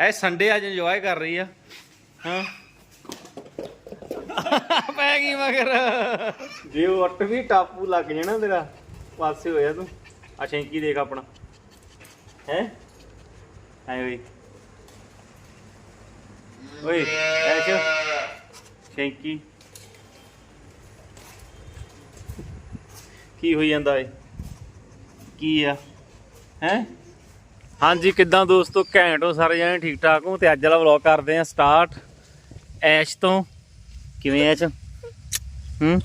ਇਹ ਸੰਡੇ ਅੱਜ ਇੰਜੋਏ ਕਰ ਰਹੀ ਆ। ਹਾਂ। ਪੈ ਗਈ ਮਗਰ। ਜੇ ਉੱਟ ਵੀ ਟਾਪੂ ਲੱਗ ਜਾਣਾ ਤੇਰਾ, ਪਾਸੇ ਹੋਇਆ ਤੂੰ। ਆ ਸ਼ੈਂਕੀ ਦੇਖ ਆਪਣਾ। ਹੈ? ਆਏ ਓਏ। ਓਏ ਐਸ਼ ਸ਼ੈਂਕੀ। ਕੀ ਹੋਈ ਜਾਂਦਾ ਏ? ਕੀ ਆ? ਹੈ? ਹਾਂਜੀ, ਕਿੱਦਾਂ ਦੋਸਤੋ? ਘੈਂਟ ਹੋ, ਸਾਰੇ ਜਣੇ ਠੀਕ ਠਾਕ ਹੋ? ਤੇ ਅੱਜ ਵਾਲਾ ਵਲੌਗ ਕਰਦੇ ਆ ਸਟਾਰਟ ਐਸ਼ ਤੋਂ। ਕਿਵੇਂ ਐਸ਼? ਹੂੰ?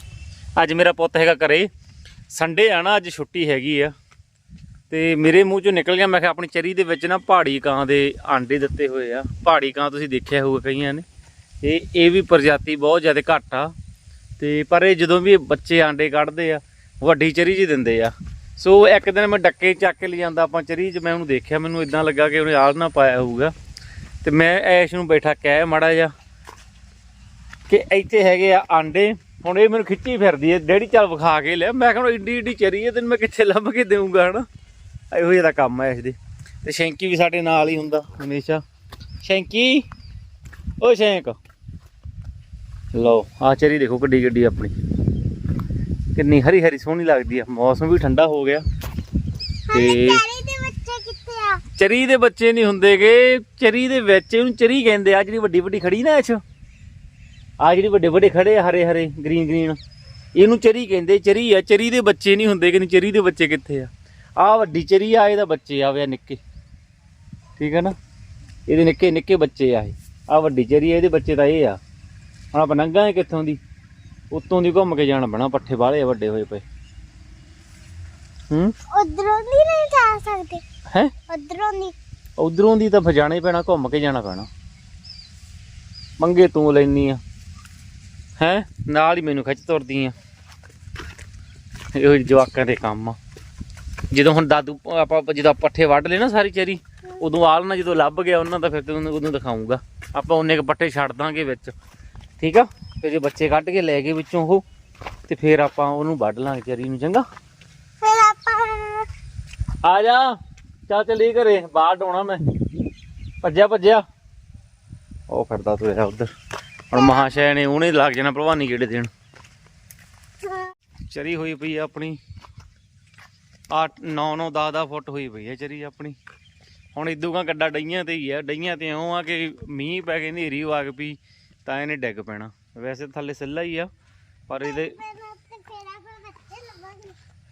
ਅੱਜ ਮੇਰਾ ਪੁੱਤ ਹੈਗਾ ਘਰੇ। ਸੰਡੇ ਆ ਨਾ, ਅੱਜ ਛੁੱਟੀ ਹੈਗੀ ਆ। ਤੇ ਮੇਰੇ ਮੂੰਹ ਚੋਂ ਨਿਕਲ ਗਿਆ, ਮੈਂ ਕਿਹਾ ਆਪਣੀ ਚਰੀ ਦੇ ਵਿੱਚ ਨਾ ਪਹਾੜੀ ਕਾਂ ਦੇ ਆਂਡੇ ਦਿੱਤੇ ਹੋਏ ਆ। ਪਹਾੜੀ ਕਾਂ ਤੁਸੀਂ ਦੇਖਿਆ ਹੋਊਗਾ ਕਈਆਂ ਨੇ। ਇਹ ਇਹ ਵੀ ਪ੍ਰਜਾਤੀ ਬਹੁਤ ਜ਼ਿਆਦਾ ਘੱਟ ਆ। ਤੇ ਪਰ ਇਹ ਜਦੋਂ ਵੀ ਬੱਚੇ ਆਂਡੇ ਕੱਢਦੇ ਆ, ਵੱਡੀ ਚਰੀ ਜੀ ਦਿੰਦੇ ਆ। ਸੋ ਇੱਕ ਦਿਨ ਮੈਂ ਡੱਕੇ ਚੱਕ ਕੇ ਲਿਆਂਦਾ ਆਪਾਂ ਚਰੀ 'ਚ ਮੈਂ ਉਹਨੂੰ ਦੇਖਿਆ, ਮੈਨੂੰ ਇਦਾਂ ਲੱਗਾ ਕਿ ਉਹਨੇ ਆਲ ਨਾ ਪਾਇਆ ਹੋਊਗਾ। ਤੇ ਮੈਂ ਐਸ਼ ਨੂੰ ਬੈਠਾ ਕਹਿ ਮਾੜਾ ਜਿਹਾ ਕਿ ਇੱਥੇ ਹੈਗੇ ਆ ਆਂਡੇ, ਹੁਣ ਇਹ ਮੈਨੂੰ ਖਿੱਚੀ ਫਿਰਦੀ ਹੈ ਡੈਡੀ ਚੱਲ ਵਿਖਾ ਕੇ ਲਿਆ। ਮੈਂ ਕਹਿੰਦਾ ਏਡੀ ਏਡੀ ਚਰੀ ਹੈ ਤੈਨੂੰ ਮੈਂ ਕਿੱਥੇ ਲੱਭ ਕੇ ਦੇਵਾਂਗਾ ਹਨਾ? ਇਹੋ ਜਿਹਾ ਕੰਮ ਹੈ ਇਸ ਦੇ। ਤੇ ਸ਼ੈਂਕੀ ਵੀ ਸਾਡੇ ਨਾਲ ਹੀ ਹੁੰਦਾ ਹਮੇਸ਼ਾ। ਸ਼ੈਂਕੀ, ਓ ਸ਼ੈਂਕ। ਲਓ ਆ ਚਰੀ ਦੇਖੋ ਗੱਡੀ ਗੱਡੀ ਆਪਣੀ। ਕਿੰਨੀ ਹਰੀ ਹਰੀ ਸੋਹਣੀ ਲੱਗਦੀ ਆ। ਮੌਸਮ ਵੀ ਠੰਡਾ ਹੋ ਗਿਆ। ਤੇ ਚਾਰੇ ਦੇ ਬੱਚੇ ਨਹੀਂ ਹੁੰਦੇਗੇ ਚਰੀ ਦੇ ਵਿੱਚ ਇਹਨੂੰ ਚਰੀ ਕਹਿੰਦੇ ਆ। ਜਿਹੜੀ ਵੱਡੀ ਵੱਡੀ ਖੜੀ ਨਾ ਐਚ ਆ ਜਿਹੜੀ ਵੱਡੇ ਵੱਡੇ ਖੜੇ ਆ ਹਰੇ ਹਰੇ ਗ੍ਰੀਨ ਗ੍ਰੀਨ ਇਹਨੂੰ ਚਰੀ ਕਹਿੰਦੇ ਚਰੀ ਆ। ਚਰੀ ਦੇ ਬੱਚੇ ਨਹੀਂ ਹੁੰਦੇ ਕਿ ਚਰੀ ਦੇ ਬੱਚੇ ਕਿੱਥੇ ਆ? ਆ ਵੱਡੀ ਚਰੀ ਆ ਇਹਦਾ ਬੱਚੇ ਆ ਵੇ ਨਿੱਕੇ। ਠੀਕ ਹੈ ਨਾ? ਇਹਦੇ ਨਿੱਕੇ ਨਿੱਕੇ ਬੱਚੇ ਆ ਇਹ। ਆ ਵੱਡੀ ਚਰੀ ਆ ਇਹਦੇ ਬੱਚੇ ਤਾਂ ਇਹ ਆ। ਹੁਣ ਆਪਾਂ ਨੰਗਾ ਕਿੱਥੋਂ ਦੀ? ਉੱਤੋਂ ਦੀ ਘੁੰਮ ਕੇ ਜਾਣਾ ਪੈਣਾ ਪੱਠੇ ਵਾਲੇ ਵੱਡੇ ਹੋਏ ਪਏ। ਹੂੰ? ਉਧਰੋਂ ਦੀ ਨਹੀਂ ਜਾ ਸਕਦੇ? ਹੈ? ਉਧਰੋਂ ਦੀ ਉਧਰੋਂ ਦੀ ਤਾਂ ਫਿਰ ਜਾਣਾ ਹੀ ਪੈਣਾ ਘੁੰਮ ਕੇ ਜਾਣਾ ਪੈਣਾ। ਮੰਗੇ ਤੂੰ ਲੈਨੀ ਆ। ਹੈ? ਨਾਲ ਹੀ ਮੈਨੂੰ ਖਿੱਚ ਤੁਰਦੀ ਆ। ਇਹੋ ਜਿਹੇ ਜਵਾਕਾਂ ਦੇ ਕੰਮ ਆ। ਜਦੋਂ ਹੁਣ ਦਾਦੂ ਆਪਾਂ ਜਦੋਂ ਪੱਠੇ ਵੱਢ ਲਏ ਨਾ ਸਾਰੀ ਚੇਰੀ ਉਦੋਂ ਆਲ ਨਾ ਜਦੋਂ ਲੱਭ ਗਿਆ ਉਹਨਾਂ ਦਾ ਫਿਰ ਤੈਨੂੰ ਉਦੋਂ ਦਿਖਾਉਂਗਾ ਆਪਾਂ ਉਹਨੇ ਕ ਪੱਠੇ ਛੱਡ ਦਾਂਗੇ ਵਿੱਚ। ਠੀਕ ਆ? ਫਿਰ ਜੇ ਬੱਚੇ ਕੱਢ ਕੇ ਲੈ ਗਏ ਵਿੱਚੋਂ ਉਹ ਤੇ ਫਿਰ ਆਪਾਂ ਉਹਨੂੰ ਵੱਢ ਲਾਂਗੇ ਚੇਰੀ ਨੂੰ ਚੰਗਾ? ਫਿਰ ਆਪਾਂ ਆ ਜਾ ਚੱਲ ਚੱਲੀ ਘਰੇ ਬਾਹਰ ਡੋਣਾ ਮੈਂ। ਭੱਜਿਆ ਭੱਜਿਆ। ਉਹ ਫਿਰਦਾ ਤੁਰਿਆ ਉਧਰ। ਹੁਣ ਮਹਾਸ਼ੈ ਨੇ ਉਹਨੇ ਲੱਗ ਜਾਣਾ ਭਲਵਾਨੀ ਕਿਹੜੇ ਦਿਨ। ਚਰੀ ਹੋਈ ਪਈ ਆ ਆਪਣੀ। ਆ 9 9 10 10 ਫੁੱਟ ਹੋਈ ਪਈ ਆ ਚਰੀ ਆਪਣੀ। ਹੁਣ ਇਦੂਗਾ ਗੱਡਾ ਡਈਆਂ ਤੇ ਹੀ ਆ। ਡਈਆਂ ਤੇ ਇਉਂ ਆ ਕਿ ਮੀਂਹ ਪੈ ਕੇ ਹਨੇਰੀ ਗਈ ਪਈ ਤਾਂ ਇਹਨੇ ਡਿੱਗ ਪੈਣਾ। ਵੈਸੇ ਤਾਂ ਥੱਲੇ ਸਿੱਲਾ ਹੀ ਆ ਪਰ ਇਹਦੇ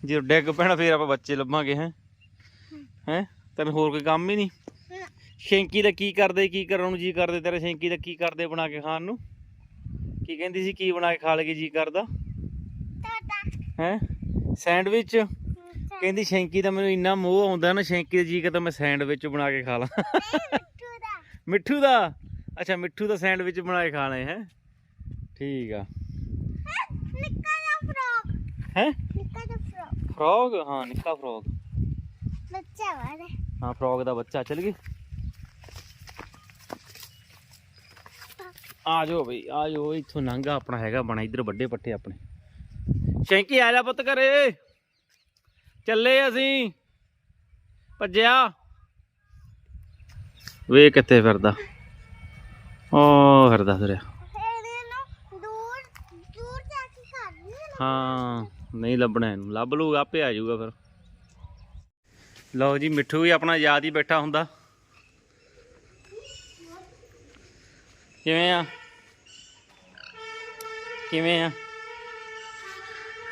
ਜੇ ਡਿੱਗ ਪੈਣਾ ਫੇਰ ਆਪਾਂ ਬੱਚੇ ਲੱਭਾਂਗੇ ਹੈ? ਹੈ? ਤੈਨੂੰ ਹੋਰ ਕੋਈ ਕੰਮ ਹੀ ਨਹੀਂ? ਸ਼ੈਂਕੀ ਦਾ ਕੀ ਕਰਦੇ ਕੀ ਕਰਨ ਨੂੰ ਜੀ ਕਰਦੇ ਤੇਰੇ ਸ਼ੈਂਕੀ ਦਾ ਕੀ ਕਰਦੇ ਬਣਾ ਕੇ ਖਾਣ ਨੂੰ? ਕੀ ਕਹਿੰਦੀ ਸੀ ਕੀ ਬਣਾ ਕੇ ਖਾ ਲਗੇ ਜੀ ਕਰਦਾ? ਹੈ? ਸੈਂਡਵਿਚ? ਕਹਿੰਦੀ ਸ਼ੈਂਕੀ ਦਾ ਮੈਨੂੰ ਇੰਨਾ ਮੋਹ ਆਉਂਦਾ ਨਾ ਸ਼ੈਂਕੀ ਦਾ ਜੀ ਕਰਦਾ ਮੈਂ ਸੈਂਡਵਿਚ ਬਣਾ ਕੇ ਖਾ ਲਾਂ। ਮਿੱਠੂ ਦਾ। ਮਿੱਠੂ ਦਾ? ਅੱਛਾ ਮਿੱਠੂ ਦਾ ਸੈਂਡਵਿਚ ਬਣਾ ਕੇ ਖਾਣੇ ਹੈ? ਠੀਕ ਆ। ਨਿੱਕਾ ਜਿਹਾ ਫਰੋਕ। ਹੈ? ਨਿੱਕਾ ਜਿਹਾ ਫਰੋਕ। ਫਰੋਗ ਹਾਂ ਨਿੱਕਾ ਫਰੋਗ ਬੱਚਾ ਵਾਲੇ ਹਾਂ ਫਰੋਗ ਦਾ ਬੱਚਾ ਚੱਲ ਗਏ ਆ ਜਾਓ ਬਈ ਆ ਜਾਓ ਇੱਥੋਂ ਲੰਘਾ ਆਪਣਾ ਹੈਗਾ ਬਣਾ ਇੱਧਰ ਵੱਡੇ ਪੱਟੇ ਆਪਣੇ। ਸ਼ੈਂਕੀ ਆ ਜਾ ਪੁੱਤ ਘਰੇ। ਚੱਲੇ ਅਸੀਂ। ਭੱਜਿਆ। ਵੇ ਕਿੱਥੇ ਫਿਰਦਾ। ਓ ਫਿਰਦਾ ਫਿਰਿਆ ਇਹਨੇ ਨੂੰ ਦੂਰ ਦੂਰ ਜਾ ਕੇ ਖਾਣੀ ਹੈ ਨਹੀਂ ਲੱਭਣਾ ਇਹਨੂੰ। ਲੱਭ ਲੂਗਾ ਆਪੇ ਆ ਜਾਊਗਾ ਫਿਰ। ਲਓ ਜੀ ਮਿੱਠੂ ਵੀ ਆਪਣਾ ਯਾਦ ਹੀ ਬੈਠਾ ਹੁੰਦਾ। ਕਿਵੇਂ ਆ? ਕਿਵੇਂ ਆ?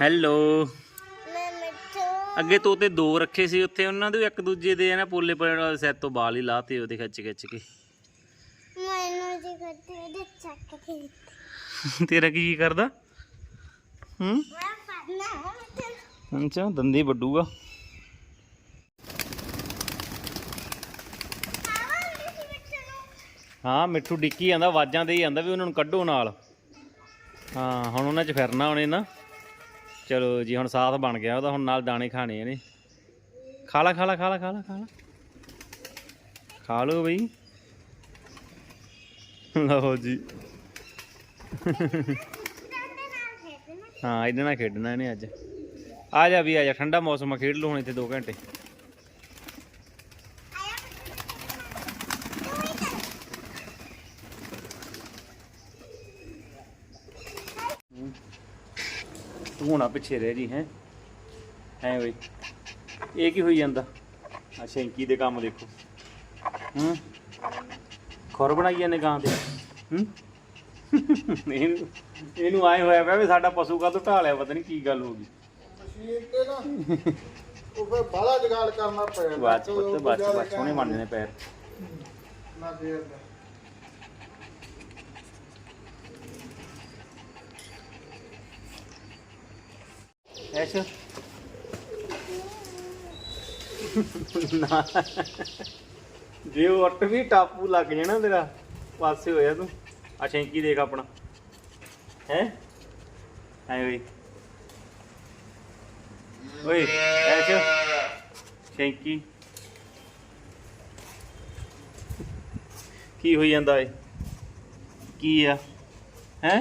ਹੈਲੋ। ਅੱਗੇ ਤੋਤੇ ਦੋ ਰੱਖੇ ਸੀ ਉੱਥੇ ਉਹਨਾਂ ਦੇ ਇੱਕ ਦੂਜੇ ਦੇ ਨਾ ਪੋਲੇ ਪਰ ਸਿਰ ਤੋਂ ਵਾਲ ਹੀ ਲਾਤੇ ਉਹਦੇ ਖਿੱਚ ਖਿੱਚ ਕੇ। ਮੈਨੂੰ ਜੀ ਕਰਦੇ ਚੱਕ ਕੇ। ਤੇਰਾ ਕੀ ਕਰਦਾ? ਹੂੰ? ਅੱਛਾ, ਦੰਦੀ ਵੱਡੂਗਾ। ਹਾਂ, ਮਿੱਠੂ ਡਿੱਕੀ ਜਾਂਦਾ, ਆਵਾਜ਼ਾਂ ਦੇ ਹੀ ਜਾਂਦਾ ਵੀ ਉਹਨਾਂ ਨੂੰ ਕੱਢੋ ਨਾਲ। ਹਾਂ, ਹੁਣ ਉਹਨਾਂ 'ਚ ਫਿਰਨਾ ਉਹਨੇ ਨਾ। ਚਲੋ ਜੀ, ਹੁਣ ਸਾਥ ਬਣ ਗਿਆ ਉਹਦਾ, ਹੁਣ ਨਾਲ ਦਾਣੇ ਖਾਣੇ ਇਹਨੇ। ਖਾ ਲਾ ਖਾ ਲਾ ਖਾ ਲਾ ਖਾ ਲਾ ਖਾ ਲਾ। ਖਾ ਲਓ ਬਈ। ਲਓ ਜੀ। ਹਾਂ, ਇਹਦੇ ਨਾਲ ਖੇਡਣਾ ਇਹਨੇ ਅੱਜ। ਆ ਜਾ ਵੀ, ਆ ਜਾ, ਠੰਡਾ ਮੌਸਮ ਆ, ਖੇਡ ਲਓ ਹੁਣ ਇੱਥੇ 2 ਘੰਟੇ। ਤੂੰ ਹੁਣਾ ਪਿੱਛੇ ਰਹਿ ਜੀ, ਹੈ? ਹੈ ਓਏ। ਇਹ ਕੀ ਹੋਈ ਜਾਂਦਾ? ਆ ਸ਼ੈਂਕੀ ਦੇ ਕੰਮ ਦੇਖੋ। ਹੂੰ? ਖੁਰ ਬਣਾਈ ਜਾਂਦੇ ਗਾਂ ਦੇ ਹੂੰ? ਨਹੀਂ ਇਹਨੂੰ ਆਏ ਹੋਇਆ ਪਿਆ ਵੀ ਸਾਡਾ ਪਸ਼ੂ ਕਾ ਤੋਂ ਢਾਲਿਆ ਪਤਾ ਨਹੀਂ ਕੀ ਗੱਲ ਹੋ ਗਈ। ਮਸ਼ੀਨ ਤੇ ਨਾ ਉਹ ਫਿਰ ਬਾਹਲਾ ਜਗਾੜ ਕਰਨਾ ਪਿਆ। ਬਾਅਦ ਚ ਪੁੱਤ ਬਾਅਦ ਚ ਬਾਅਦ ਚ ਸੋਹਣੇ ਬਣਦੇ ਨੇ ਪੈਰ। ਨਾ ਦੇਰ ਦਾ ਐਸ਼। ਨਾ। ਜੇ ਉਹ ਅੱਟ ਵੀ ਟਾਪੂ ਲੱਗ ਜਾਣਾ ਤੇਰਾ ਪਾਸੇ ਹੋਇਆ ਤੂੰ। ਆ ਸ਼ੈਂਕੀ ਦੇਖ ਆਪਣਾ। ਹੈ ਐ ਓਏ ਓਏ ਐਸ਼ ਸ਼ੈਂਕੀ ਕੀ ਹੋਈ ਜਾਂਦਾ ਏ ਕੀ ਆ ਹੈ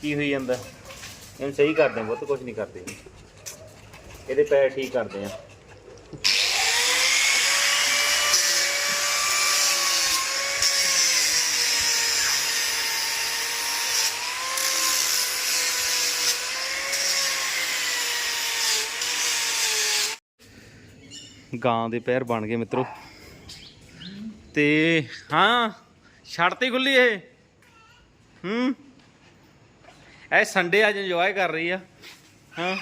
ਕੀ ਹੋਈ ਜਾਂਦਾ ਇਹਨੂੰ ਸਹੀ ਕਰਦੇ ਬਹੁਤ ਕੁਝ ਨਹੀਂ ਕਰਦੇ ਇਹਦੇ ਪੈਰ ਠੀਕ ਕਰਦੇ ਆ ਗਾਂ ਦੇ ਪੈਰ ਬਣ ਗਏ ਮਿੱਤਰੋ। ਤੇ ਹਾਂ ਛੱਡਤੀ ਖੁੱਲੀ ਇਹ। ਹੂੰ। ਇਹ ਸੰਡੇ ਅੱਜ ਇੰਜੋਏ ਕਰ ਰਹੀ ਆ। ਹਾਂ।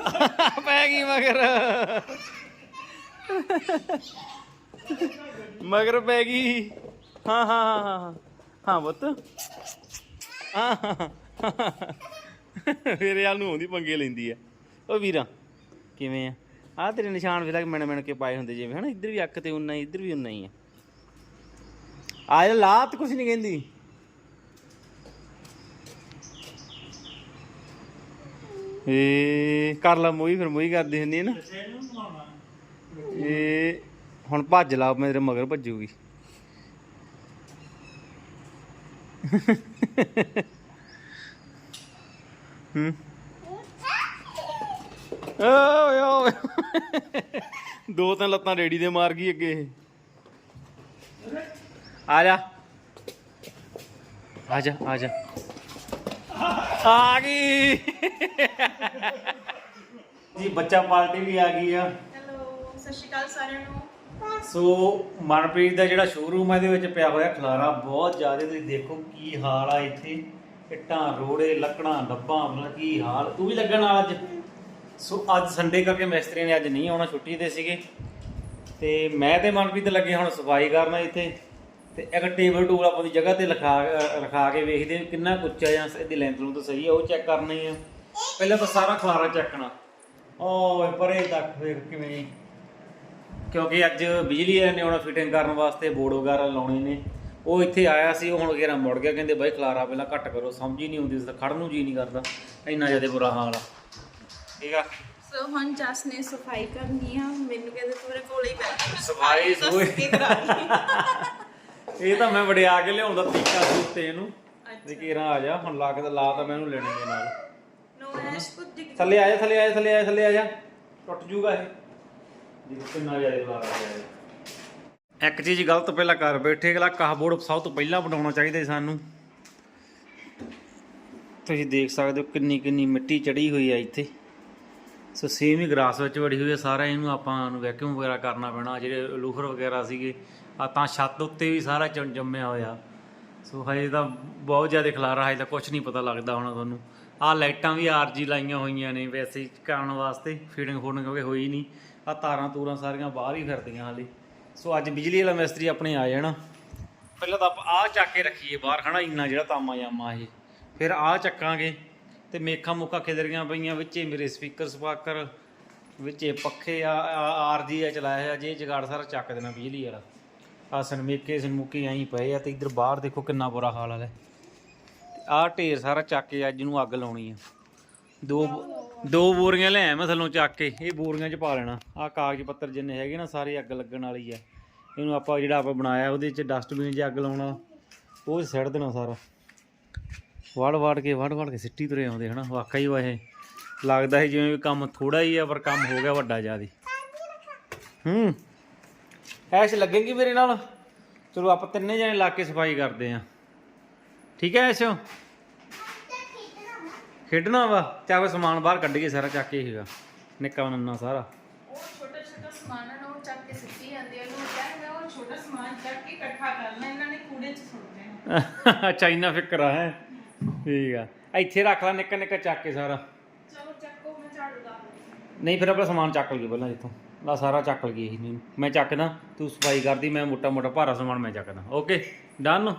ਪੈ ਗਈ ਮਗਰ। ਮਗਰ ਪੈ ਗਈ। ਹਾਂ ਹਾਂ ਹਾਂ ਹਾਂ ਹਾਂ। ਪੁੱਤ। ਹਾਂ ਹਾਂ, ਹਾਂ। ਨੂੰ ਆਉਂਦੀ ਪੰਗੇ ਲੈਂਦੀ ਆ। ਓ ਵੀਰਾ ਕਿਵੇਂ ਆ? ਆਹ ਤੇਰੇ ਨਿਸ਼ਾਨ ਵੇਲਾ ਮਿਣ ਮਿਣ ਕੇ ਪਾਏ ਹੁੰਦੇ ਜਿਵੇਂ, ਹਨਾ? ਇੱਧਰ ਵੀ ਅੱਖ ਤੇ ਉਨਾ ਹੀ, ਇੱਧਰ ਵੀ ਉਨਾ ਹੀ ਆ। ਆ ਜਾ ਲਾਤ ਕੁਛ ਨਹੀਂ ਕਹਿੰਦੀ। ਏ, ਕਰ ਲਾ ਮੋਈ ਫਿਰ ਮੋਈ ਕਰਦੀ ਹੁੰਦੀ ਹੈ ਨਾ। ਇਹ ਹੁਣ ਭੱਜ ਲਾ ਮੇਰੇ ਮਗਰ ਭੱਜੂਗੀ। ਹੂੰ। ਓਏ ਓਏ। ਦੋ ਤਿੰਨ ਲੱਤਾਂ ਰੇੜੀ ਦੇ ਮਾਰ ਗਈ ਅੱਗੇ ਇਹ। ਆ ਜਾ। ਆ ਜਾ ਆ ਜਾ। ਆ ਗਈ। ਜੀ ਬੱਚਾ ਪਾਰਟੀ ਵੀ ਆ ਗਈ ਆ। ਹੈਲੋ ਸਤਿ ਸ਼੍ਰੀ ਅਕਾਲ ਸਾਰਿਆਂ ਨੂੰ। ਸੋ ਮਨਪ੍ਰੀਤ ਦਾ ਜਿਹੜਾ ਸ਼ੋਰੂਮ ਹੈ ਇਹਦੇ ਵਿੱਚ ਪਿਆ ਹੋਇਆ ਖਲਾਰਾ ਬਹੁਤ ਜ਼ਿਆਦਾ। ਤੁਸੀਂ ਦੇਖੋ ਕੀ ਹਾਲ ਆ ਇੱਥੇ। ਇੱਟਾਂ ਰੋੜੇ ਲੱਕੜਾਂ ਡੱਬਾਂ ਮਤਲਬ ਕੀ ਹਾਲ। ਤੂੰ ਵੀ ਲੱਗਣ ਵਾਲਾ ਅੱਜ? ਸੋ ਅੱਜ ਸੰਡੇ ਕਰਕੇ ਮਿਸਤਰੀ ਨੇ ਅੱਜ ਨਹੀਂ ਆਉਣਾ ਛੁੱਟੀ ਤੇ ਸੀਗੇ। ਤੇ ਮੈਂ ਤੇ ਮਨਪ੍ਰੀਤ ਲੱਗੇ ਹੁਣ ਸਫ਼ਾਈ ਕਰਨਾ ਇੱਥੇ। ਤੇ ਇੱਕ ਟੇਬਲ ਟੂਲ ਆਪਾਂ ਦੀ ਜਗ੍ਹਾ ਤੇ ਲਿਖਾ ਅ, ਰਖਾ ਕੇ ਵੇਖਦੇ ਹਾਂ ਕਿੰਨਾ ਕੁ ਉੱਚਾ ਜਾਂ ਇਹਦੀ ਲੈਂਥ ਨੂੰ ਤਾਂ ਸਹੀ ਆ ਉਹ ਚੈੱਕ ਕਰਨੀ ਆ। ਪਹਿਲਾਂ ਤਾਂ ਸਾਰਾ ਖਲਾਰਾ ਚੱਕਣਾ ਓਏ ਪਰੇ ਤੱਕ ਵੇਖ ਕਿਵੇਂ? ਕਿਉਂਕਿ ਅੱਜ ਬਿਜਲੀ ਵਾਲਿਆਂ ਨੇ ਆਉਣਾ ਫਿਟਿੰਗ ਕਰਨ ਵਾਸਤੇ ਬੋਰਡ ਵਗੈਰਾ ਲਾਉਣੇ ਨੇ। ਉਹ ਇੱਥੇ ਆਇਆ ਸੀ ਉਹ ਹੁਣ ਘੇਰਾ ਮੁੜ ਗਿਆ ਕਹਿੰਦੇ ਬਾਈ ਖਲਾਰਾ ਪਹਿਲਾਂ ਘੱਟ ਕਰੋ ਸਮਝ ਹੀ ਨਹੀਂ ਆਉਂਦੀ ਸੀ ਖੜਨ ਨੂੰ ਜੀ ਨਹੀਂ ਕਰਦਾ। ਇੰਨਾ ਜ਼ਿਆਦਾ ਬੁਰਾ ਹਾਲ ਆ। ਠੀਕ ਆ? ਸੋ ਹੁਣ ਜਸ ਨੇ ਸਫ਼ਾਈ ਕਰਨੀ ਆ। ਮੈਨੂੰ ਕਹਿੰਦੇ ਤੇਰੇ ਕੋਲ ਹੀ ਬੈਠ ਸਫ਼ਾਈ ਸੂਈ। ਇਹ ਤਾਂ ਮੈਂ ਵੜਿਆ ਕੇ ਲਿਆਉਂਦਾ ਤੀਕਾ ਸੁੱਤੇ ਇਹਨੂੰ। ਤੇ ਘੇਰਾ ਆ ਜਾ ਹੁਣ ਲਾ ਕੇ ਤਾਂ ਲਾ ਤਾਂ ਮੈਂ ਇਹਨੂੰ ਲੈਣੇ ਦੇ ਨਾਲ। ਨੋ ਐਸ਼ ਪੁੱਟ ਡਿਗ ਥੱਲੇ ਆ ਜਾ ਥੱਲੇ ਆ ਜਾ ਥੱਲੇ ਆ ਜਾ ਥੱਲੇ ਆ ਜਾ। ਟੁੱਟ ਜੂਗਾ ਇਹ। ਜੀ ਕਿੰਨਾ ਜ਼ਿਆਦਾ ਖਲਾਰਾ ਪਿਆ ਇੱਕ ਚੀਜ਼ ਗਲਤ ਪਹਿਲਾਂ ਕਰ ਬੈਠੇ ਅਗਲਾ ਕਾਹਬੋਰਡ ਸਭ ਤੋਂ ਪਹਿਲਾਂ ਬਣਾਉਣਾ ਚਾਹੀਦਾ ਸਾਨੂੰ। ਤੁਸੀਂ ਦੇਖ ਸਕਦੇ ਹੋ ਕਿੰਨੀ ਕਿੰਨੀ ਮਿੱਟੀ ਚੜੀ ਹੋਈ ਹੈ ਇੱਥੇ। ਸੋ ਸੇਮ ਹੀ ਗਰਾਸ ਵਿੱਚ ਵੜੀ ਹੋਈ ਹੈ, ਸਾਰਾ ਇਹਨੂੰ ਆਪਾਂ ਨੂੰ ਵੈਕਿਊਮ ਵਗੈਰਾ ਕਰਨਾ ਪੈਣਾ, ਜਿਹੜੇ ਲੂਫਰ ਵਗੈਰਾ ਸੀਗੇ ਆ ਤਾਂ ਛੱਤ ਉੱਤੇ ਵੀ ਸਾਰਾ ਜੰਮ- ਜੰਮਿਆ ਹੋਇਆ। ਸੋ ਹਜੇ ਤਾਂ ਬਹੁਤ ਜ਼ਿਆਦਾ ਖਲਾਰਾ, ਹਜੇ ਤਾਂ ਕੁਝ ਨਹੀਂ ਪਤਾ ਲੱਗਦਾ ਹੋਣਾ ਤੁਹਾਨੂੰ। ਆਹ ਲਾਈਟਾਂ ਵੀ ਆਰਜੀ ਲਾਈਆਂ ਹੋਈਆਂ ਨੇ, ਵੈਸੇ ਕਰਨ ਵਾਸਤੇ ਫੀਡਿੰਗ ਫੂਡਿੰਗ ਕਿਉਂਕਿ ਹੋਈ ਨਹੀਂ। ਆ ਤਾਰਾਂ ਤੂਰਾਂ ਸਾਰੀਆਂ ਬਾਹਰ ਹੀ ਫਿਰਦੀਆਂ ਹਾਲੇ। ਸੋ ਅੱਜ ਬਿਜਲੀ ਵਾਲਾ ਮਿਸਤਰੀ ਆਪਣੇ ਆ ਜਾਣਾ। ਪਹਿਲਾਂ ਤਾਂ ਆਪਾਂ ਆਹ ਚੱਕ ਕੇ ਰੱਖੀਏ ਬਾਹਰ ਖੜਾ ਇੰਨਾ ਜਿਹੜਾ ਤਾਮਾ ਜਾਮਾ ਇਹ। ਫਿਰ ਆਹ ਚੱਕਾਂਗੇ। ਤੇ ਮੇਖਾਂ ਮੁੱਖਾਂ ਖਿਦਰੀਆਂ ਪਈਆਂ ਵਿੱਚੇ ਮੇਰੇ ਸਪੀਕਰ ਸਪਾਕਰ ਵਿੱਚੇ ਪੱਖੇ ਆ ਆਰਜੀ ਆ ਚਲਾਇਆ ਹੋਇਆ ਜੇ ਜਗਾੜ ਸਾਰਾ ਚੱਕ ਦੇਣਾ ਬਿਜਲੀ ਵਾਲਾ। ਆ ਸਨਮੇਕੇ ਸਨਮੁਕੇ ਐਂ ਪਏ ਆ ਤੇ ਇੱਧਰ ਬਾਹਰ ਦੇਖੋ ਕਿੰਨਾ ਬੁਰਾ ਹਾਲ ਹੈ ਆਹ ਢੇਰ ਸਾਰਾ ਚੱਕ ਕੇ ਅੱਜ ਨੂੰ ਅੱਗ ਲਾਉਣੀ ਆ। ਦੋ ਦੋ ਬੋਰੀਆਂ ਲੈ ਮੈਂ ਥੱਲੋਂ ਚੱਕ ਕੇ, ਇਹ ਬੋਰੀਆਂ 'ਚ ਪਾ ਲੈਣਾ। ਆਹ ਕਾਗਜ਼ ਪੱਤਰ ਜਿੰਨੇ ਹੈਗੇ ਨਾ ਸਾਰੇ ਅੱਗ ਲੱਗਣ ਵਾਲੀ ਆ। ਇਹਨੂੰ ਆਪਾਂ ਜਿਹੜਾ ਆਪਾਂ ਬਣਾਇਆ, ਉਹਦੇ 'ਚ ਡਸਟਬਿਨ 'ਚ ਅੱਗ ਲਾਉਣਾ, ਉਹ 'ਚ ਸਿੱਟ ਦੇਣਾ ਸਾਰਾ। ਵੜ ਵੜ ਕੇ ਵੜ ਵੜ ਕੇ ਸਿੱਟੀ ਤੁਰੇ ਆਉਂਦੇ ਹਨਾ? ਵਾਕਈ ਵਾ ਇਹ। ਲੱਗਦਾ ਹੈ ਜਿਵੇਂ ਵੀ ਕੰਮ ਥੋੜਾ ਹੀ ਆ ਪਰ ਕੰਮ ਹੋ ਗਿਆ ਵੱਡਾ ਜ਼ਿਆਦੀ। ਹੂੰ। ਐਸ਼ ਲੱਗੇਗੀ ਮੇਰੇ ਨਾਲ? ਚਲੋ ਆਪਾਂ ਤਿੰਨੇ ਜਣੇ ਲਾ ਕੇ ਸਫ਼ਾਈ ਕਰਦੇ ਆਂ। ਠੀਕ ਹੈ ਐਸ਼ੋ? ਖੇਡਣਾ ਵਾ। ਚਾਹੇ ਸਮਾਨ ਬਾਹਰ ਕੱਢੀਏ ਸਾਰਾ ਚੱਕ ਕੇ ਹੀਗਾ ਨਿੱਕਾ ਨੰਨਾ ਸਾਰਾ। ਉਹ ਛੋਟਾ ਛੋਟਾ ਸਮਾਨ ਹੈ ਨਾ ਉਹ ਚੱਕ ਕੇ ਸਿੱਟੀ ਜਾਂਦੀ ਹੈ ਉਹਨੂੰ ਕਹਿੰਦਾ ਉਹ ਛੋਟਾ ਸਮਾਨ ਚੱਕ ਕੇ ਇਕੱਠਾ ਕਰਨਾ। ਇਹਨਾਂ ਨੇ ਕੂੜੇ 'ਚ ਸੁੱਟਦੇ ਆ ਚਾਈਨਾ ਫਿਕਰ ਆ ਹੈ? ਠੀਕ ਆ। ਇੱਥੇ ਰੱਖ ਲੈ ਨਿੱਕਾ ਨਿੱਕਾ ਚੱਕ ਕੇ ਸਾਰਾ। ਚਲੋ ਚੱਕੋ ਮੈਂ ਝਾੜੂ ਲਾ ਨਹੀਂ ਫਿਰ ਆਪਣਾ ਸਮਾਨ ਚੱਕ ਲਈਏ ਪਹਿਲਾਂ ਇੱਥੋਂ। ਲਾ ਸਾਰਾ ਚੱਕ ਲਈਏ ਇਹਨੂੰ ਮੈਂ ਚੱਕਦਾ ਤੂੰ ਸਫ਼ਾਈ ਕਰਦੀ ਮੈਂ ਮੋਟਾ ਮੋਟਾ ਭਾਰਾ ਸਮਾਨ ਮੈਂ ਚੱਕਦਾ। Okay done.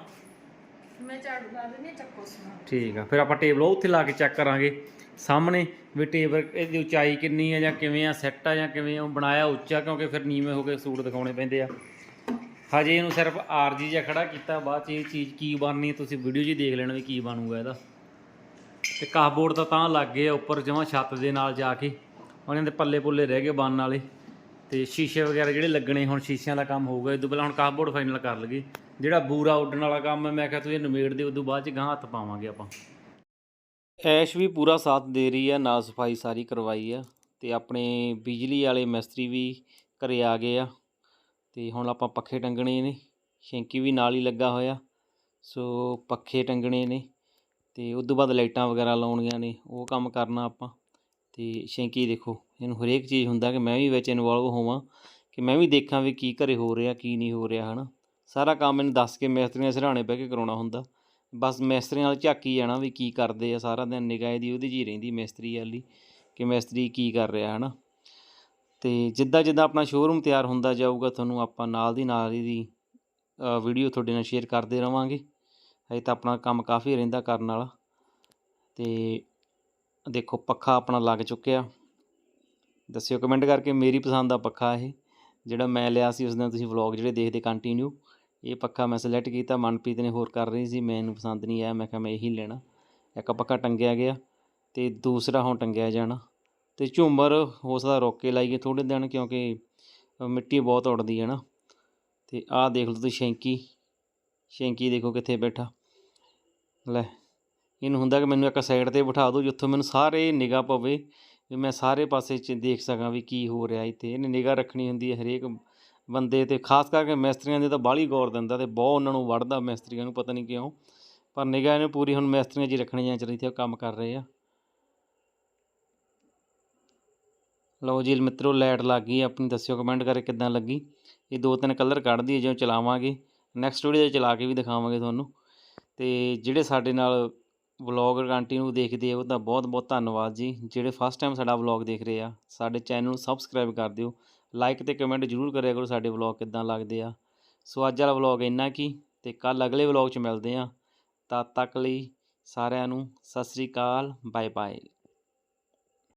ਮੈਂ ਝਾੜੂ ਲਾ ਦਿੰਦੀ ਹਾਂ, ਚੱਕੋ ਸਮਾਨ। ਠੀਕ ਆ ਫਿਰ ਆਪਾਂ ਟੇਬਲ ਉੱਥੇ ਲਾ ਕੇ ਚੈੱਕ ਕਰਾਂਗੇ। ਸਾਹਮਣੇ ਵੀ ਟੇਬਲ ਇਹਦੀ ਉਚਾਈ ਕਿੰਨੀ ਆ ਜਾਂ ਕਿਵੇਂ ਆ ਸੈੱਟ ਆ ਜਾਂ ਕਿਵੇਂ ਆ ਉਹ ਬਣਾਇਆ ਉੱਚਾ ਕਿਉਂਕਿ ਫਿਰ ਨੀਵੇਂ ਹੋ ਕੇ ਸੂਟ ਦਿਖਾਉਣੇ ਪੈਂਦੇ ਆ। ਹਜੇ ਇਹਨੂੰ ਸਿਰਫ ਆਰਜੀ ਜਿਹਾ ਖੜਾ ਕੀਤਾ, ਬਾਅਦ ਚ ਇਹ ਚੀਜ਼ ਕੀ ਬਣਨੀ ਤੁਸੀਂ ਵੀਡੀਓ 'ਚ ਹੀ ਦੇਖ ਲੈਣਾ ਵੀ ਕੀ ਬਣੂਗਾ ਇਹਦਾ। ਤੇ ਕਾਫਬੋਰਡ ਤਾਂ ਤਾਂ ਲੱਗ ਗਏ ਆ ਉੱਪਰ ਜਮਾਂ ਛੱਤ ਦੇ ਨਾਲ ਜਾ ਕੇ। ਉਹਨਾਂ ਦੇ ਪੱਲੇ ਪੁੱਲੇ ਰਹਿ ਗਏ ਬਣਨ ਵਾਲੇ। ਤੇ ਸ਼ੀਸ਼ੇ ਵਗੈਰਾ ਜਿਹੜੇ ਲੱਗਣੇ, ਹੁਣ ਸ਼ੀਸ਼ਿਆਂ ਦਾ ਕੰਮ ਹੋਊਗਾ। ਇਦੋਂ ਪਹਿਲਾਂ ਹੁਣ ਕਾਬੋਰਡ ਫਾਈਨਲ ਕਰ ਲਈਏ। ਜਿਹੜਾ ਬੂਰਾ ਉੱਡਣ ਵਾਲਾ ਕੰਮ ਹੈ, ਮੈਂ ਕਿਹਾ ਤੁਸੀਂ ਨਿਮੇੜ ਦੇ ਉਦੋਂ ਬਾਅਦ ਚ ਗਾਂ ਹੱਥ ਪਾਵਾਂਗੇ ਆਪਾਂ। ਐਸ਼ ਵੀ ਪੂਰਾ ਸਾਥ ਦੇ ਰਹੀ ਆ ਨਾਲ ਸਫ਼ਾਈ ਸਾਰੀ ਕਰਵਾਈ ਆ। ਤੇ ਆਪਣੇ ਬਿਜਲੀ ਵਾਲੇ ਮਿਸਤਰੀ ਵੀ ਘਰੇ ਆ ਗਏ ਆ। ਅਤੇ ਹੁਣ ਆਪਾਂ ਪੱਖੇ ਟੰਗਣੇ ਨੇ, ਸ਼ੈਂਕੀ ਵੀ ਨਾਲ ਹੀ ਲੱਗਾ ਹੋਇਆ, ਸੋ ਪੱਖੇ ਟੰਗਣੇ ਨੇ ਅਤੇ ਉਸ ਤੋਂ ਬਾਅਦ ਲਾਈਟਾਂ ਵਗੈਰਾ ਲਾਉਣੀਆਂ ਨੇ, ਉਹ ਕੰਮ ਕਰਨਾ ਆਪਾਂ। ਅਤੇ ਸ਼ੈਂਕੀ ਦੇਖੋ, ਇਹਨੂੰ ਹਰੇਕ ਚੀਜ਼ ਹੁੰਦਾ ਕਿ ਮੈਂ ਵੀ ਵਿੱਚ ਇਨਵੋਲਵ ਹੋਵਾਂ, ਕਿ ਮੈਂ ਵੀ ਦੇਖਾਂ ਵੀ ਕੀ ਘਰੇ ਹੋ ਰਿਹਾ, ਕੀ ਨਹੀਂ ਹੋ ਰਿਹਾ, ਹਨਾ। ਸਾਰਾ ਕੰਮ ਇਹਨੂੰ ਦੱਸ ਕੇ ਮਿਸਤਰੀਆਂ ਦੇ ਸਿਰਹਾਣੇ ਬਹਿ ਕੇ ਕਰਾਉਣਾ ਹੁੰਦਾ। ਬਸ ਮਿਸਤਰੀਆਂ ਨਾਲ ਝਾਕੀ ਜਾਣਾ ਵੀ ਕੀ ਕਰਦੇ ਆ, ਸਾਰਾ ਦਿਨ ਨਿਗਾਹ ਦੀ ਉਹਦੀ ਜੀ ਰਹਿੰਦੀ ਮਿਸਤਰੀ ਵਾਲੀ, ਕਿ ਮਿਸਤਰੀ ਕੀ ਕਰ ਰਿਹਾ, ਹਨਾ। ਤੇ ਜਿੱਦਾਂ ਜਿੱਦਾਂ ਆਪਣਾ ਸ਼ੋਰੂਮ ਤਿਆਰ ਹੁੰਦਾ ਜਾਊਗਾ, ਤੁਹਾਨੂੰ ਆਪਾਂ ਨਾਲ ਦੀ ਨਾਲ ਇਹਦੀ ਵੀਡੀਓ ਤੁਹਾਡੇ ਨਾਲ ਸ਼ੇਅਰ ਕਰਦੇ ਰਵਾਂਗੇ। ਹਜੇ ਤਾਂ ਆਪਣਾ ਕੰਮ ਕਾਫੀ ਰਹਿੰਦਾ ਕਰਨ ਵਾਲਾ। ਤੇ ਦੇਖੋ, ਪੱਖਾ ਆਪਣਾ ਲੱਗ ਚੁੱਕਿਆ। ਦੱਸਿਓ ਕਮੈਂਟ ਕਰਕੇ ਮੇਰੀ ਪਸੰਦ ਦਾ ਪੱਖਾ ਇਹ, ਜਿਹੜਾ ਮੈਂ ਲਿਆ ਸੀ ਉਸ ਦਿਨ ਤੁਸੀਂ ਵਲੌਗ ਜਿਹੜੇ ਦੇਖਦੇ ਕੰਟੀਨਿਊ ਇਹ ਪੱਖਾ ਮੈਂ ਸਿਲੈਕਟ ਕੀਤਾ, ਮਨਪ੍ਰੀਤ ਨੇ ਹੋਰ ਕਰ ਰਹੀ ਸੀ, ਮੈਨੂੰ ਪਸੰਦ ਨਹੀਂ ਆਇਆ, ਮੈਂ ਕਿਹਾ ਮੈਂ ਇਹੀ ਲੈਣਾ। ਇੱਕ ਪੱਖਾ ਟੰਗਿਆ ਗਿਆ ਤੇ ਦੂਸਰਾ ਹੁਣ ਟੰਗਿਆ ਜਾਣਾ। ਅਤੇ ਝੂਮਰ ਹੋ ਸਕਦਾ ਰੋਕ ਕੇ ਲਾਈਏ ਥੋੜ੍ਹੇ ਦਿਨ ਕਿਉਂਕਿ ਮਿੱਟੀ ਬਹੁਤ ਉੱਡਦੀ ਹੈ ਨਾ। ਅਤੇ ਆਹ ਦੇਖ ਲਓ ਤੁਸੀਂ ਸ਼ੈਂਕੀ ਸ਼ੈਂਕੀ ਦੇਖੋ ਕਿੱਥੇ ਬੈਠਾ। ਲੈ, ਇਹਨੂੰ ਹੁੰਦਾ ਕਿ ਮੈਨੂੰ ਇੱਕ ਸਾਈਡ ਤੇ ਬਿਠਾ ਦਿਓ ਜਿੱਥੋਂ ਮੈਨੂੰ ਸਾਰੇ ਨਿਗਾਹ ਪਵੇ ਵੀ ਮੈਂ ਸਾਰੇ ਪਾਸੇ ਚ ਦੇਖ ਸਕਾਂ ਵੀ ਕੀ ਹੋ ਰਿਹਾ ਇੱਥੇ। ਇਹਨੇ ਨਿਗਾਹ ਰੱਖਣੀ ਹੁੰਦੀ ਹੈ ਹਰੇਕ ਬੰਦੇ ਤੇ ਖਾਸ ਕਰਕੇ ਮਿਸਤਰੀਆਂ ਦੇ ਤਾਂ ਬਾਹਲੀ ਗੌਰ ਦਿੰਦਾ ਤੇ ਬਹੁਤ ਉਹਨਾਂ ਨੂੰ ਵੜਦਾ ਮਿਸਤਰੀਆਂ ਨੂੰ ਪਤਾ ਨਹੀਂ ਕਿਉਂ। ਪਰ ਨਿਗਾਹ ਇਹਨੂੰ ਪੂਰੀ ਹੁਣ ਮਿਸਤਰੀਆਂ 'ਚ ਹੀ ਰੱਖਣੀ ਜਾਂ ਚਾਹੀਦੀ ਉਹ ਕੰਮ ਕਰ ਰਹੇ ਆ। ਲਓ ਜੀ ਮਿੱਤਰੋ, ਲਾਈਟ ਲੱਗ ਗਈ, ਆਪਣੀ ਦੱਸਿਓ ਕਮੈਂਟ ਕਰਕੇ ਕਿੱਦਾਂ ਲੱਗੀ। ਇਹ ਦੋ ਤਿੰਨ ਕਲਰ ਕੱਢਦੀ ਹੈ ਜਿਉਂ ਚਲਾਵਾਂਗੇ। ਨੈਕਸਟ ਵੀਡੀਓ 'ਚ ਚਲਾ ਕੇ ਵੀ ਦਿਖਾਵਾਂਗੇ ਤੁਹਾਨੂੰ। ਤੇ ਜਿਹੜੇ ਸਾਡੇ ਨਾਲ ਵਲੌਗ ਕੰਟੀਨਿਊ ਦੇਖਦੇ ਆ ਉਹਦਾ ਬਹੁਤ ਬਹੁਤ ਧੰਨਵਾਦ ਜੀ। ਜਿਹੜੇ ਫਸਟ ਟਾਈਮ ਸਾਡਾ ਵਲੌਗ ਦੇਖ ਰਹੇ ਆ, ਸਾਡੇ ਚੈਨਲ ਨੂੰ ਸਬਸਕ੍ਰਾਈਬ ਕਰ ਦਿਓ। ਲਾਈਕ ਤੇ ਕਮੈਂਟ ਜ਼ਰੂਰ ਕਰਿਆ ਕਰੋ ਸਾਡੇ ਵਲੌਗ ਕਿੱਦਾਂ ਲੱਗਦੇ ਆ। ਸੋ ਅੱਜ ਵਾਲਾ ਵਲੌਗ ਇੰਨਾ ਕੀ, ਤੇ ਕੱਲ ਅਗਲੇ ਵਲੌਗ 'ਚ ਮਿਲਦੇ ਆ। ਤਦ ਤੱਕ ਲਈ ਸਾਰਿਆਂ ਨੂੰ ਸਤਿ ਸ੍ਰੀ ਅਕਾਲ ਬਾਏ ਬਾਏ